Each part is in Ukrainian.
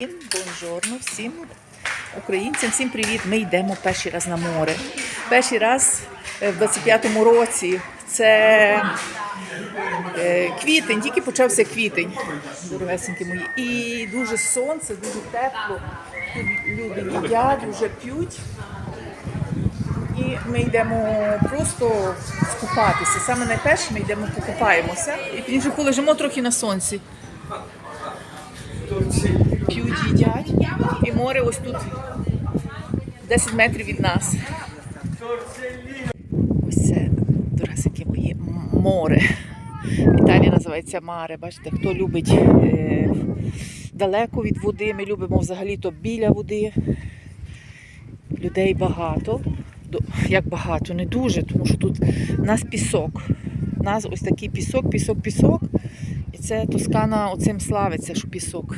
Бонжорно, всім українцям, всім привіт. Ми йдемо перший раз на море. Перший раз е, в 25-му році. Це е, квітень, тільки почався квітень, дорогесенькі мої. І дуже сонце, дуже тепло. Тут люди їдять, вже п'ють. І ми йдемо просто скупатися. Саме найперше ми йдемо покупаємося. І пізніше полежимо трохи на сонці їдять. І море ось тут 10 метрів від нас. Ось це, дорогесенькі мої, море. В називається маре. Бачите, хто любить е, далеко від води, ми любимо взагалі-то біля води. Людей багато. Як багато, не дуже, тому що тут у нас пісок. У нас ось такий пісок, пісок, пісок. І це Тоскана оцим славиться, що пісок.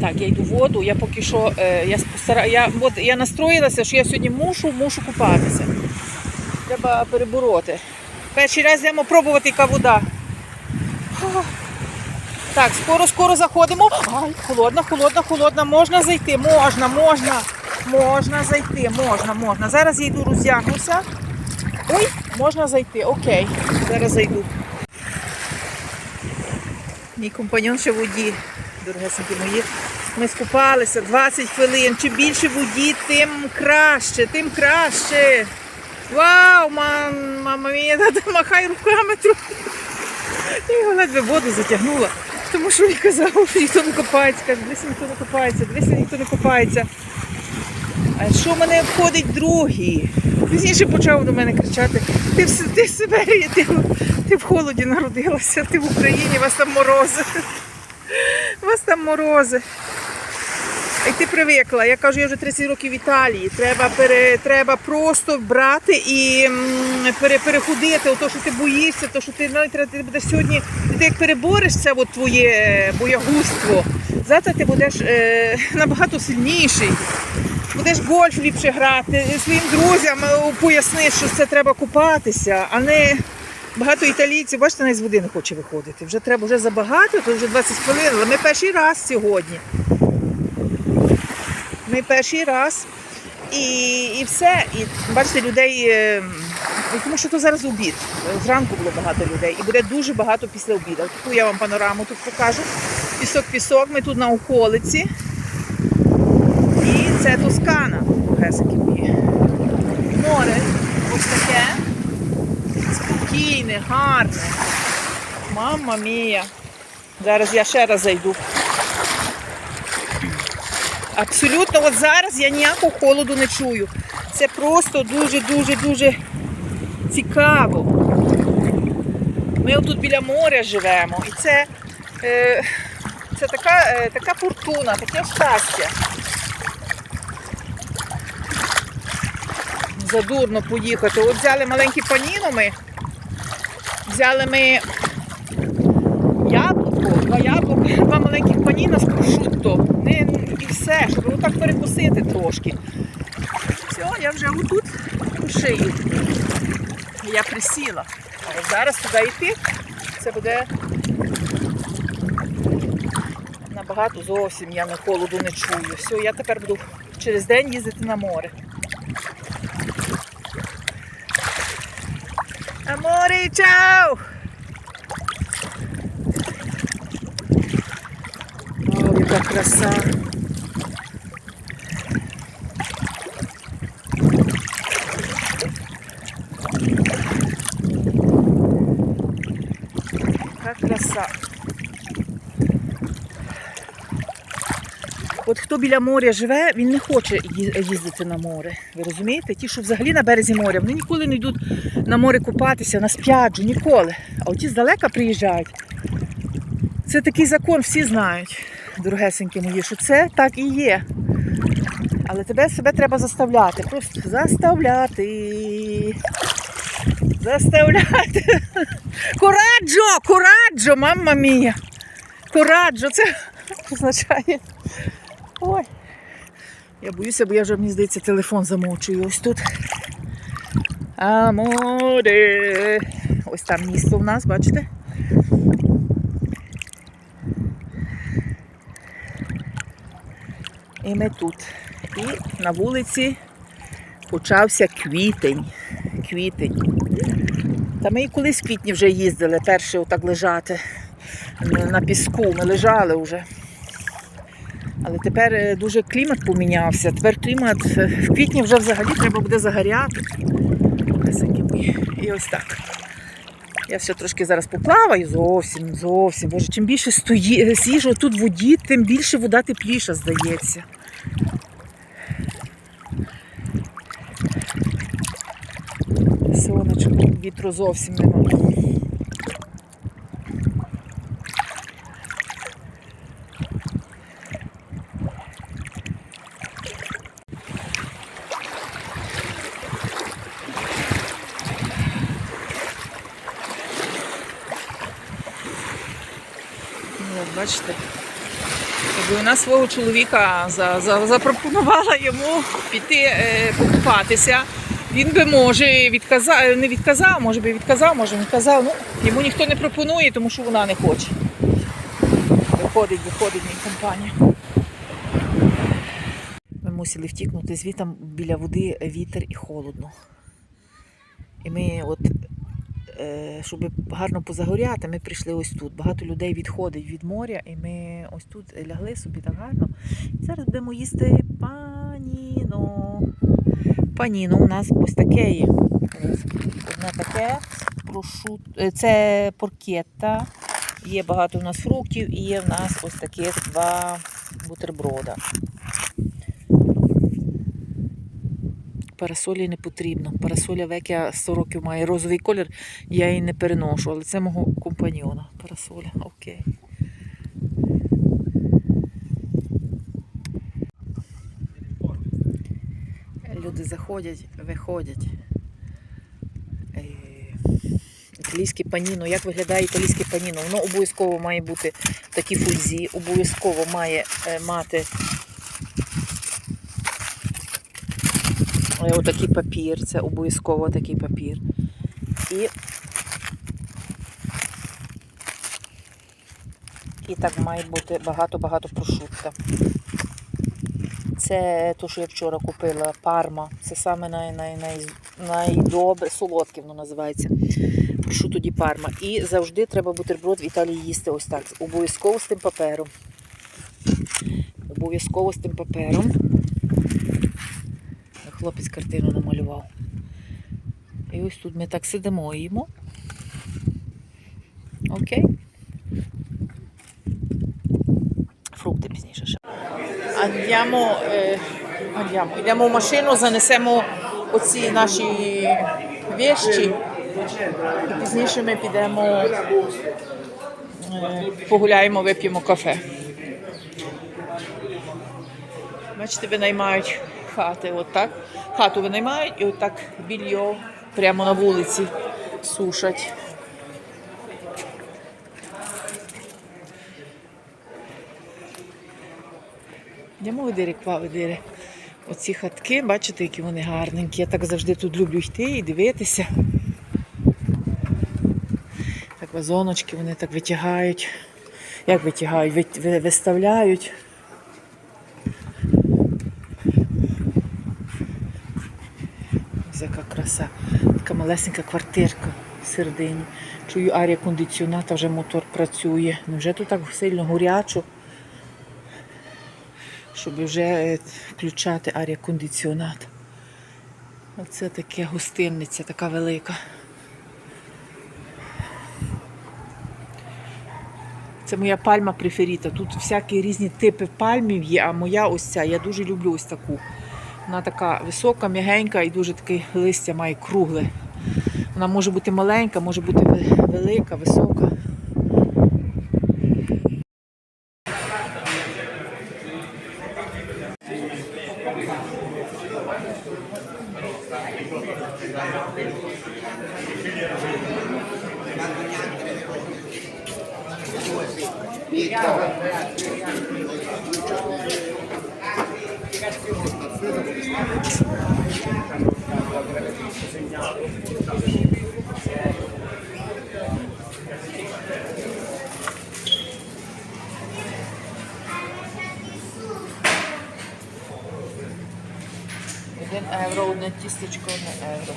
Так, я йду в воду, я поки що е, я спостара... я, от, я настроїлася, що я сьогодні мушу, мушу купатися. Треба перебороти. Перший раз йдемо пробувати, яка вода. Так, скоро, скоро заходимо. Ай, холодна, холодна, холодна. Можна зайти, можна, можна. Можна зайти, можна, можна. Зараз я йду роздягнуся. Ой, можна зайти. Окей, зараз зайду. Мій компаньон ще в воді, дорогесенькі мої. Ми скупалися 20 хвилин. Чим більше воді, тим краще, тим краще. Вау, мам, мама мія, махай руками трохи. Я його ледве воду затягнула. Тому що він казав, що ніхто не копається. Каже, ніхто не копається, дивися, ніхто не копається. А що мене обходить другий? Пізніше почав до мене кричати: ти в, ти в Сибирі, ти, ти в холоді народилася, ти в Україні, вас там морози. У вас там морози. І ти привикла. Я кажу, я вже 30 років в Італії. Треба, пере, треба просто брати і пере, переходити. Ото, що ти боїшся, то, що ти, навіть ти будеш сьогодні, ти як перебореш це от твоє боягузтво, завтра ти будеш е, набагато сильніший. Будеш гольф ліпше грати, своїм друзям е, поясниш, що це треба купатися, а не багато італійців, бачите, навіть з води не хоче виходити. Вже треба вже забагато, то вже 20 хвилин, але ми перший раз сьогодні. Ми перший раз. І, і все. І бачите, людей, е, ну, тому що то зараз обід. Зранку було багато людей. І буде дуже багато після обіду. Таку я вам панораму тут покажу. Пісок-пісок, ми тут на околиці. І це Тоскана, гесики мої. Море ось таке. Спокійне, гарне. Мамма мія. Зараз я ще раз зайду. Абсолютно, от зараз я ніякого холоду не чую. Це просто дуже-дуже-дуже цікаво. Ми отут біля моря живемо. І це, е, це така, е, така фортуна, таке щастя. Задурно поїхати. От взяли маленькі паніно ми. Взяли ми яблуко, два яблука, два маленьких паніна з прошутто. І все, щоб отак перекусити трошки. Все, я вже отут у шиї. Я присіла. А от зараз туди йти, це буде набагато зовсім я на холоду не чую. Все, я тепер буду через день їздити на море. Аморе, чао! О, яка краса. Яка краса. От хто біля моря живе, він не хоче їздити на море. Ви розумієте? Ті, що взагалі на березі моря, вони ніколи не йдуть на море купатися, на сп'яджу, ніколи. А оті здалека приїжджають. Це такий закон, всі знають, дорогесенькі мої, що це так і є. Але тебе себе треба заставляти. Просто заставляти. Заставляти. Кораджо! Кораджо, мамма мія! Кораджо, це означає. Ой! Я боюся, бо я вже, мені здається, телефон замовчую. Ось тут. Аморе. Ось там місто в нас, бачите? І ми тут. І на вулиці почався квітень. Квітень. Та ми і колись в квітні вже їздили, перше отак лежати. На піску ми лежали вже. Але тепер е, дуже клімат помінявся. Тепер клімат е, в квітні вже взагалі треба буде загоряти. І ось так. Я ще трошки зараз поплаваю, зовсім, зовсім. Боже, чим більше стої, сіжу тут в воді, тим більше вода тепліша, здається. Сонечко, вітру зовсім немає. От бачите. Якби вона свого чоловіка за, за, запропонувала йому піти е, покупатися. Він би може відказав, не відказав, може би відказав, може не відказав. Ну, йому ніхто не пропонує, тому що вона не хоче. Виходить, виходить мій компанія. Ми мусили втікнути звітом біля води вітер і холодно. І ми от е, щоб гарно позагоряти, ми прийшли ось тут. Багато людей відходить від моря, і ми ось тут лягли собі так гарно. Зараз будемо їсти паніно. Паніно у нас ось таке є. Одне таке, прошут... е, це поркетта. Є багато у нас фруктів і є в нас ось таких два бутерброда. Парасолі не потрібно. Парасоля векя 100 років має розовий колір, я її не переношу, але це мого компаньйона. Парасоля, окей. Люди заходять, виходять. Е, Італійське паніно. Як виглядає італійське паніно? Воно обов'язково має бути в такій фульзі, обов'язково має е, мати Е, Отакий папір, це обов'язково такий папір. І, і так має бути багато-багато прошутка. Це те, що я вчора купила, парма. Це саме най, най, най, найдобре, солодке воно називається. Прошуто ді парма. І завжди треба бутерброд в Італії їсти ось так. Обов'язково з тим папером. Обов'язково з тим папером. Хлопець картину намалював. І ось тут ми так сидимо і їмо. Окей. Фрукти пізніше ще. Анdiamo, е, andiamo. Йдемо в машину, занесемо оці наші вещі. І пізніше ми підемо, е, погуляємо, вип'ємо кафе. Бачите, винаймають хати, отак. Хату винаймають і отак більйо прямо на вулиці сушать. Йдемо видири, ква видири. Оці хатки, бачите, які вони гарненькі. Я так завжди тут люблю йти і дивитися. Так вазоночки вони так витягають. Як витягають? Ви- ви- Виставляють. Ось яка краса. Така малесенька квартирка всередині. Чую арія кондиціоната, вже мотор працює. Невже тут так сильно горячо, щоб вже е, включати арія кондиціонат. Оце таке гостинниця, така велика. Це моя пальма преферіта. Тут всякі різні типи пальмів є, а моя ось ця. Я дуже люблю ось таку. Вона така висока, м'ягенька і дуже таке листя має кругле. Вона може бути маленька, може бути велика, висока. 1 євро, одне тістечко, 1 євро.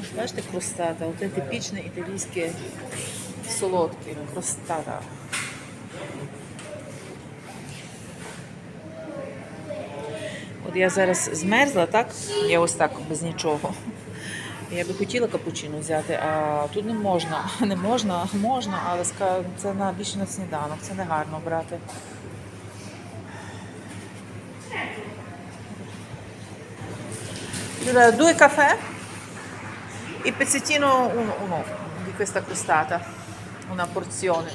Ось Бачите, кростата, оце типічне італійське солодке, кростата. От я зараз змерзла, так? Я ось так без нічого. Я би хотіла капучино взяти, а тут не можна. Не можна, можна, але це на більше на сніданок, це не гарно брати. Due caffè e pezzettino uno, uno di questa crostata, una porzione.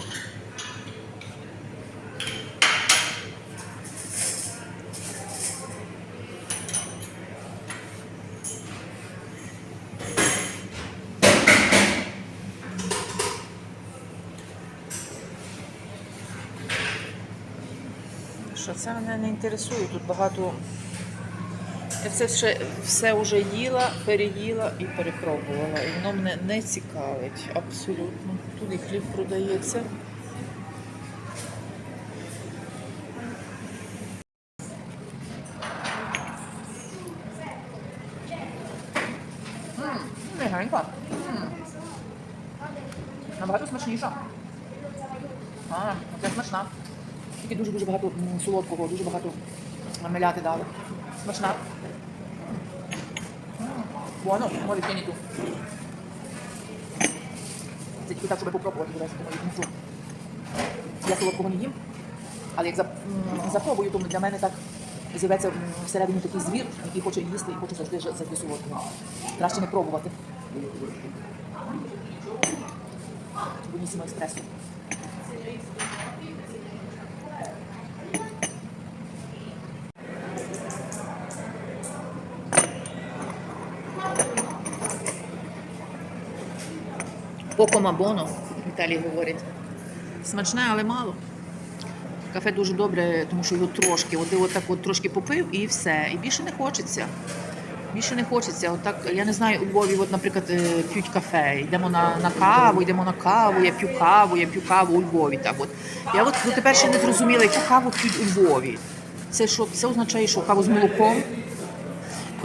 Що це мене не інтересує, тут багато. Я все, все вже їла, переїла і перепробувала. І воно мене не цікавить абсолютно. Тут і хліб продається. М. Набагато смачніша. А, це смачна. Тільки дуже-дуже багато солодкого, дуже багато меляти дали. Смачна. Буоно, може ще не ту. Це тільки так, щоб попробувати, до речі, тому що я солодкого не їм. Але як запробую, то для мене так з'явиться всередині такий звір, який хоче їсти і хоче завжди завжди солодкого. Краще не пробувати. Бонісімо еспресо. Поко мабоно, Віталій говорить. Смачне, але мало. Кафе дуже добре, тому що його трошки. От ти отак от трошки попив і все. І більше не хочеться. Більше не хочеться. Отак, я не знаю, у Львові, от, наприклад, е, п'ють кафе. Йдемо на, на каву, йдемо на каву, я п'ю каву, я п'ю каву у Львові. Так от. Я от дотепер ще не зрозуміла, яку каву п'ють у Львові. Це що? Це означає, що каву з молоком.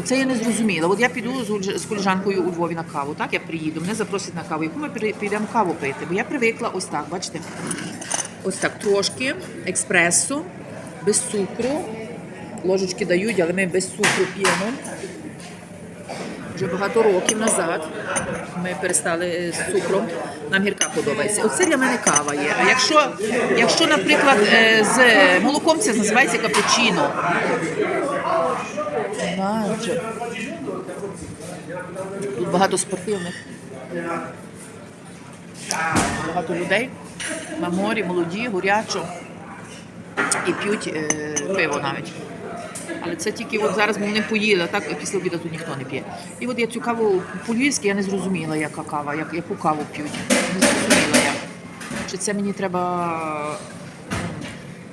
Оце я не зрозуміла. От я піду з коліжанкою у Львові на каву. Так, я приїду, мене запросять на каву. Яку ми підемо каву пити? Бо я привикла ось так, бачите? Ось так трошки експресо, без цукру. Ложечки дають, але ми без цукру п'ємо. Вже багато років назад ми перестали е, з цукром. Нам гірка подобається. Оце для мене кава є. А якщо, якщо наприклад, е, з молоком це називається капучино. Знаєте. Тут багато спортивних. Багато людей на морі, молоді, горячо. І п'ють е, пиво навіть. Але це тільки от зараз ми не поїли, так після обіду тут ніхто не п'є. І от я цю каву по-львівськи я не зрозуміла, яка кава, як, яку каву п'ють. Не зрозуміла я. Чи це мені треба.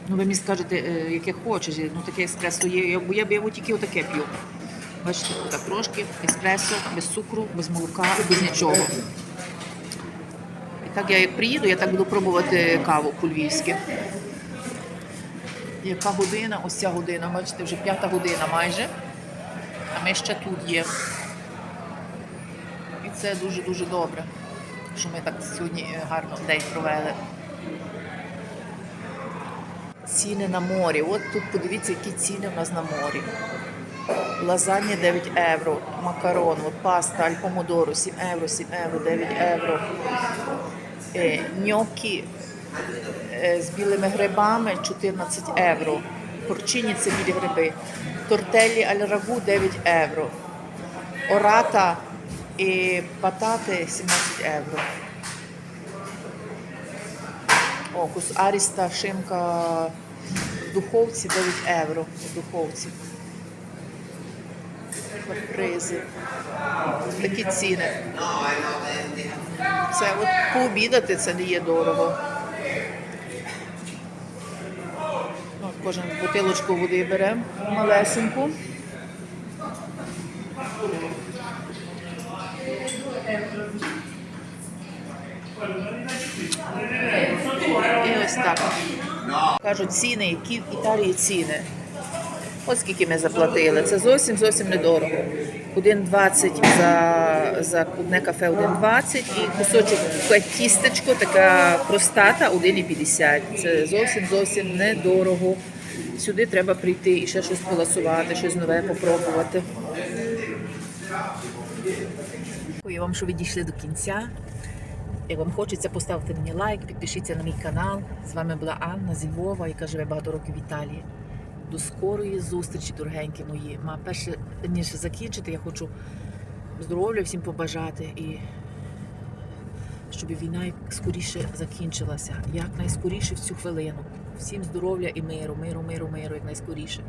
Ну, ви мені скажете, е, яке хочеш, ну таке еспресо є, я- бо я б я тільки отаке п'ю. Бачите, так трошки, еспресо, без цукру, без молока, без нічого. І так я як приїду, я так буду пробувати каву по-львівськи. Яка година? Ось ця година, бачите, вже п'ята година майже. А ми ще тут є. І це дуже-дуже добре, що ми так сьогодні е, гарно день провели. Ціни на морі. От тут подивіться, які ціни в нас на морі. Лазанья 9 євро, макарон, от паста, альпомодоро 7 євро, 7 євро, 9 євро. Е, ньокі е, з білими грибами 14 євро. Порчині це білі гриби. Тортелі аль рагу 9 євро. Ората і патати 17 євро. О, кус аріста, шинка в духовці 9 євро. В духовці. Капризи. Такі ціни. Це от пообідати це не є дорого. От кожен бутилочку води бере малесеньку. Ось так. Кажуть, ціни, які в Італії ціни. Ось скільки ми заплатили. Це зовсім зовсім недорого. 1,20 за, за одне кафе 1,20 і кусочок тістечко, така простата 1,50. Це зовсім зовсім недорого. Сюди треба прийти і ще щось поласувати, щось нове попробувати. Дякую вам, що ви дійшли до кінця. Як вам хочеться, поставте мені лайк, підпишіться на мій канал. З вами була Анна зі Львова, яка живе багато років в Італії. До скорої зустрічі, дорогенькі мої. Ма перше ніж закінчити, я хочу здоров'я всім побажати і щоб війна скоріше закінчилася, як найскоріше в цю хвилину. Всім здоров'я і миру, миру, миру, миру, як найскоріше.